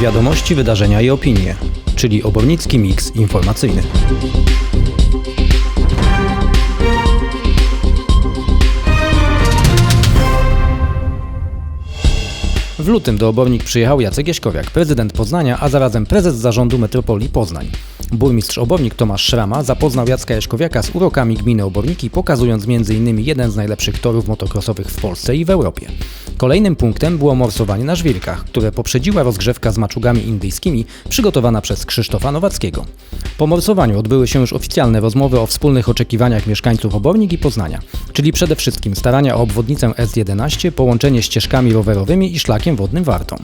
Wiadomości, wydarzenia i opinie, czyli obornicki miks informacyjny. W lutym do Obornik przyjechał Jacek Jaśkowiak, prezydent Poznania, a zarazem prezes zarządu Metropolii Poznań. Burmistrz Obornik Tomasz Szrama zapoznał Jacka Jaśkowiaka z urokami gminy Oborniki, pokazując m.in. jeden z najlepszych torów motocrossowych w Polsce i w Europie. Kolejnym punktem było morsowanie na żwirkach, które poprzedziła rozgrzewka z maczugami indyjskimi przygotowana przez Krzysztofa Nowackiego. Po morsowaniu odbyły się już oficjalne rozmowy o wspólnych oczekiwaniach mieszkańców Obornik i Poznania, czyli przede wszystkim starania o obwodnicę S11, połączenie ścieżkami rowerowymi i szlakiem wodnym Wartą.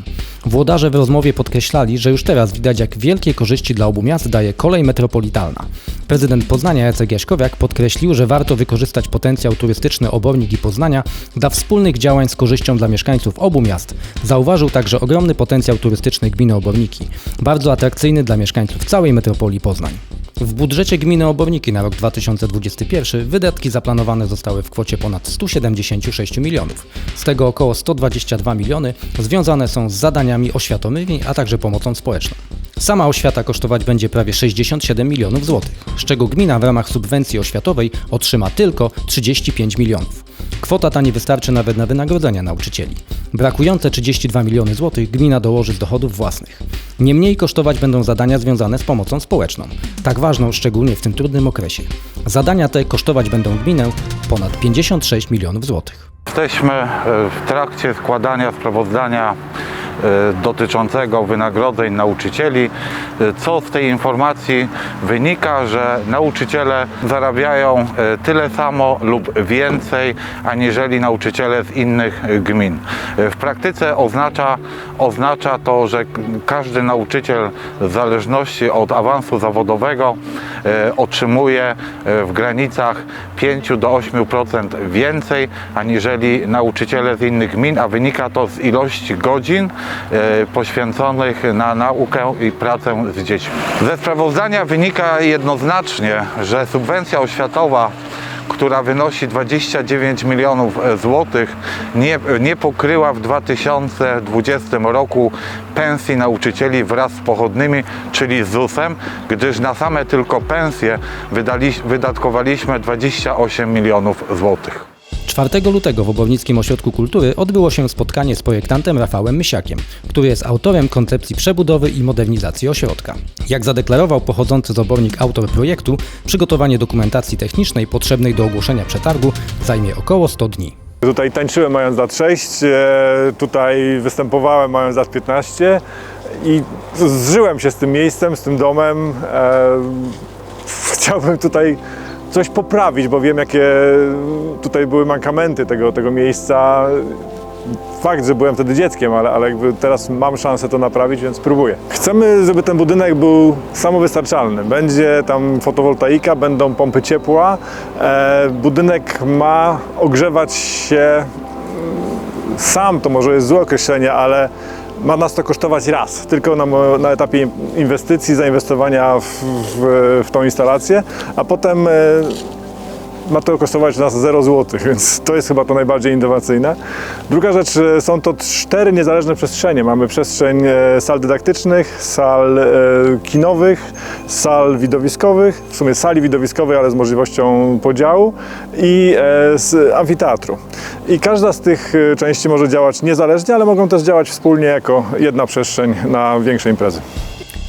Włodarze w rozmowie podkreślali, że już teraz widać jak wielkie korzyści dla obu miast daje kolej metropolitalna. Prezydent Poznania Jacek Jaśkowiak podkreślił, że warto wykorzystać potencjał turystyczny Obornik i Poznania dla wspólnych działań z korzyścią dla mieszkańców obu miast. Zauważył także ogromny potencjał turystyczny gminy Oborniki, bardzo atrakcyjny dla mieszkańców całej metropolii Poznań. W budżecie gminy Oborniki na rok 2021 wydatki zaplanowane zostały w kwocie ponad 176 milionów. Z tego około 122 miliony związane są z zadaniami oświatowymi, a także pomocą społeczną. Sama oświata kosztować będzie prawie 67 milionów złotych, z czego gmina w ramach subwencji oświatowej otrzyma tylko 35 milionów. Kwota ta nie wystarczy nawet na wynagrodzenia nauczycieli. Brakujące 32 miliony złotych gmina dołoży z dochodów własnych. Niemniej kosztować będą zadania związane z pomocą społeczną, tak ważną szczególnie w tym trudnym okresie. Zadania te kosztować będą gminę ponad 56 milionów złotych. Jesteśmy e, w trakcie składania sprawozdania dotyczącego wynagrodzeń nauczycieli. E, Co z tej informacji wynika, że nauczyciele zarabiają e, tyle samo lub więcej aniżeli nauczyciele z innych e, gmin. E, W praktyce oznacza, oznacza to, że każdy nauczyciel w zależności od awansu zawodowego e, otrzymuje e, w granicach 5 do 8% więcej aniżeli nauczyciele z innych gmin, a wynika to z ilości godzin e, poświęconych na naukę i pracę z dziećmi. Ze sprawozdania wynika jednoznacznie, że subwencja oświatowa która wynosi 29 milionów e, złotych, nie, nie pokryła w 2020 roku pensji nauczycieli wraz z pochodnymi, czyli ZUS-em, gdyż na same tylko pensje wydali, wydatkowaliśmy 28 milionów złotych. 4 lutego w Obornickim Ośrodku Kultury odbyło się spotkanie z projektantem Rafałem Mysiakiem, który jest autorem koncepcji przebudowy i modernizacji ośrodka. Jak zadeklarował pochodzący z Obornik autor projektu, przygotowanie dokumentacji technicznej potrzebnej do ogłoszenia przetargu zajmie około 100 dni. Tutaj tańczyłem mając lat 6, e, tutaj występowałem mając lat 15 i zżyłem się z tym miejscem, z tym domem. E, Chciałbym tutaj coś poprawić, bo wiem jakie tutaj były mankamenty tego, tego miejsca. Fakt, że byłem wtedy dzieckiem, ale, ale jakby teraz mam szansę to naprawić, więc spróbuję. Chcemy, żeby ten budynek był samowystarczalny. Będzie tam fotowoltaika, będą pompy ciepła. E, budynek ma ogrzewać się sam, to może jest złe określenie, ale ma nas to kosztować raz, tylko na, na etapie inwestycji, zainwestowania w, w, w tą instalację, a potem e, ma to kosztować nas 0 zł, więc to jest chyba to najbardziej innowacyjne. Druga rzecz, e, są to cztery niezależne przestrzenie. Mamy przestrzeń e, sal dydaktycznych, sal e, kinowych, sal widowiskowych, w sumie sali widowiskowej, ale z możliwością podziału i z amfiteatru. I każda z tych części może działać niezależnie, ale mogą też działać wspólnie jako jedna przestrzeń na większe imprezy.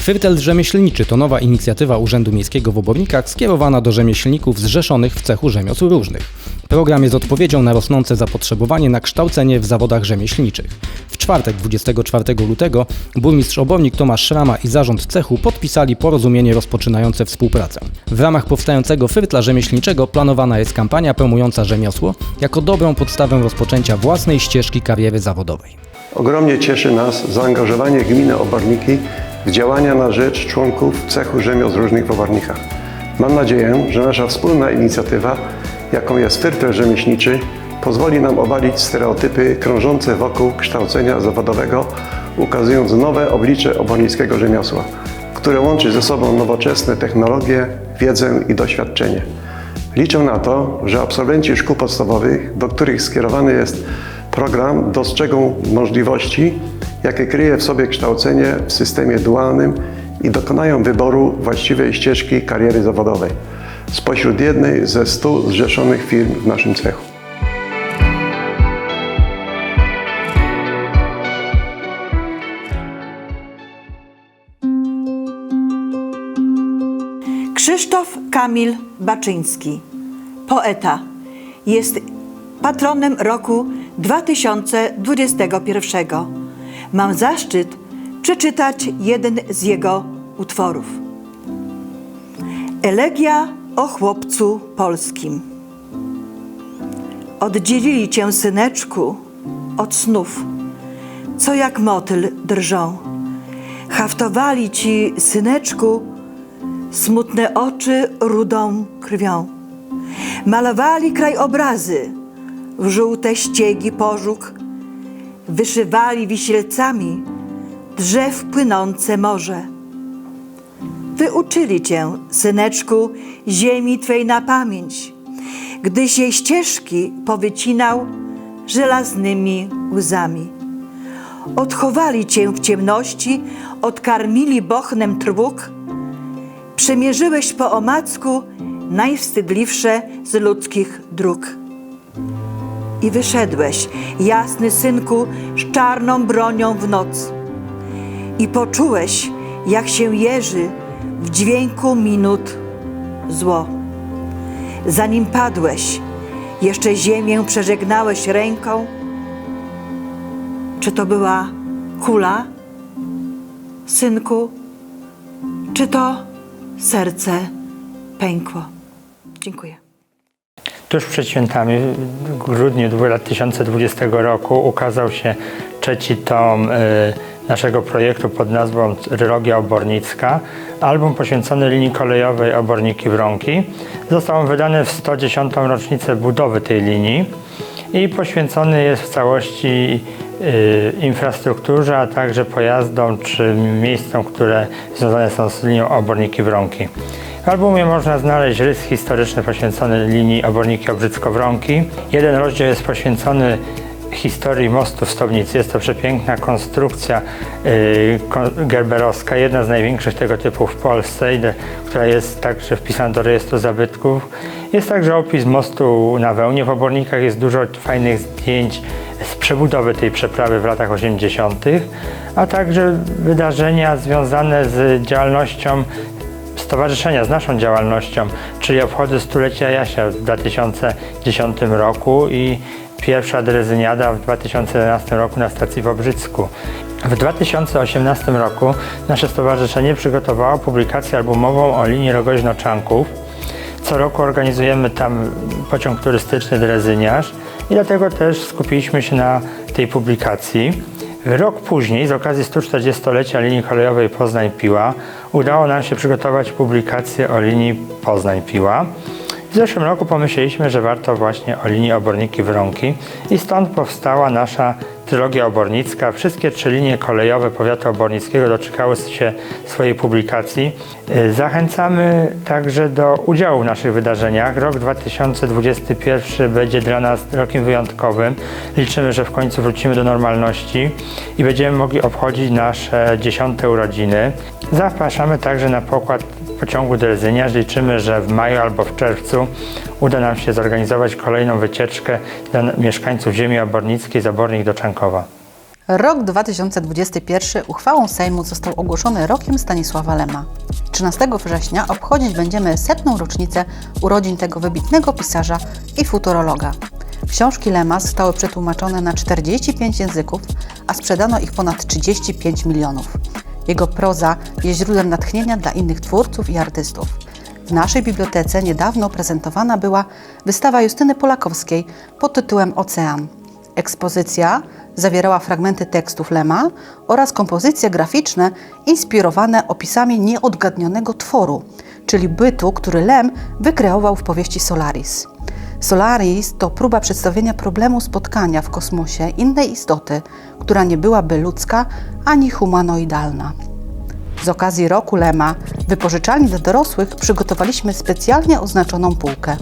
Firtel Rzemieślniczy to nowa inicjatywa Urzędu Miejskiego w Obornikach skierowana do rzemieślników zrzeszonych w cechu rzemiosł różnych. Program jest odpowiedzią na rosnące zapotrzebowanie na kształcenie w zawodach rzemieślniczych. W czwartek 24 lutego burmistrz Obornik Tomasz Szrama i zarząd cechu podpisali porozumienie rozpoczynające współpracę. W ramach powstającego Firtla Rzemieślniczego planowana jest kampania promująca rzemiosło jako dobrą podstawę rozpoczęcia własnej ścieżki kariery zawodowej. Ogromnie cieszy nas zaangażowanie gminy Oborniki działania na rzecz członków cechu rzemiosł różnych w. Mam nadzieję, że nasza wspólna inicjatywa, jaką jest Firtel Rzemieślniczy, pozwoli nam obalić stereotypy krążące wokół kształcenia zawodowego, ukazując nowe oblicze obornickiego rzemiosła, które łączy ze sobą nowoczesne technologie, wiedzę i doświadczenie. Liczę na to, że absolwenci szkół podstawowych, do których skierowany jest program, dostrzegą możliwości jakie kryje w sobie kształcenie w systemie dualnym i dokonają wyboru właściwej ścieżki kariery zawodowej spośród jednej ze stu zrzeszonych firm w naszym cechu. Krzysztof Kamil Baczyński, poeta, jest patronem roku 2021. Mam zaszczyt przeczytać jeden z jego utworów. Elegia o chłopcu polskim. Oddzielili cię, syneczku, od snów, co jak motyl drżą. Haftowali ci, syneczku, smutne oczy rudą krwią. Malowali krajobrazy w żółte ściegi pożóg, wyszywali wisielcami drzew płynące morze. Wyuczyli cię, syneczku, ziemi twej na pamięć, gdyś jej ścieżki powycinał żelaznymi łzami. Odchowali cię w ciemności, odkarmili bochnem trwóg, przemierzyłeś po omacku najwstydliwsze z ludzkich dróg. I wyszedłeś, jasny synku, z czarną bronią w noc. I poczułeś, jak się jeży w dźwięku minut zło. Zanim padłeś, jeszcze ziemię przeżegnałeś ręką. Czy to była kula, synku? Czy to serce pękło? Dziękuję. Tuż przed świętami, w grudniu 2020 roku, ukazał się trzeci tom y, naszego projektu pod nazwą Trylogia Obornicka. Album poświęcony linii kolejowej Oborniki Wronki. Został on wydany w 110. rocznicę budowy tej linii i poświęcony jest w całości y, infrastrukturze, a także pojazdom czy miejscom, które związane są z linią Oborniki Wronki. W albumie można znaleźć rys historyczny poświęcony linii Oborniki Obrzycko-Wronki. Jeden rozdział jest poświęcony historii mostu w Stobnicy. Jest to przepiękna konstrukcja y, gerberowska, jedna z największych tego typu w Polsce, która jest także wpisana do rejestru zabytków. Jest także opis mostu na Wełnie. W Obornikach jest dużo fajnych zdjęć z przebudowy tej przeprawy w latach 80., a także wydarzenia związane z działalnością stowarzyszenia z naszą działalnością, czyli obchody stulecia Jasia w 2010 roku i pierwsza drezyniada w 2011 roku na stacji w Obrzycku. W 2018 roku nasze stowarzyszenie przygotowało publikację albumową o linii Rogoźno-Czanków. Co roku organizujemy tam pociąg turystyczny Drezyniarz i dlatego też skupiliśmy się na tej publikacji. Rok później, z okazji 140-lecia linii kolejowej Poznań-Piła, udało nam się przygotować publikację o linii Poznań-Piła. W zeszłym roku pomyśleliśmy, że warto właśnie o linii Oborniki Wronki i stąd powstała nasza trylogia obornicka. Wszystkie trzy linie kolejowe powiatu obornickiego doczekały się swojej publikacji. Y, Zachęcamy także do udziału w naszych wydarzeniach. Rok 2021 będzie dla nas rokiem wyjątkowym. Liczymy, że w końcu wrócimy do normalności i będziemy mogli obchodzić nasze dziesiąte urodziny. Zapraszamy także na pokład pociągu Drezyniarz. Liczymy, że w maju albo w czerwcu uda nam się zorganizować kolejną wycieczkę dla mieszkańców ziemi obornickiej z Obornik do Czankowa. Rok 2021 uchwałą Sejmu został ogłoszony rokiem Stanisława Lema. 13 września obchodzić będziemy setną rocznicę urodzin tego wybitnego pisarza i futurologa. Książki Lema zostały przetłumaczone na 45 języków, a sprzedano ich ponad 35 milionów. Jego proza jest źródłem natchnienia dla innych twórców i artystów. W naszej bibliotece niedawno prezentowana była wystawa Justyny Polakowskiej pod tytułem Ocean. Ekspozycja zawierała fragmenty tekstów Lema oraz kompozycje graficzne inspirowane opisami nieodgadnionego tworu, czyli bytu, który Lem wykreował w powieści Solaris. Solaris to próba przedstawienia problemu spotkania w kosmosie innej istoty, która nie byłaby ludzka ani humanoidalna. Z okazji roku Lema wypożyczalni dla dorosłych przygotowaliśmy specjalnie oznaczoną półkę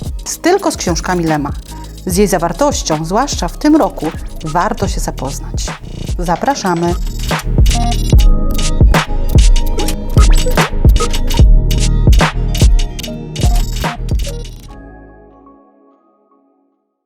tylko z książkami Lema. Z jej zawartością, zwłaszcza w tym roku, warto się zapoznać. Zapraszamy!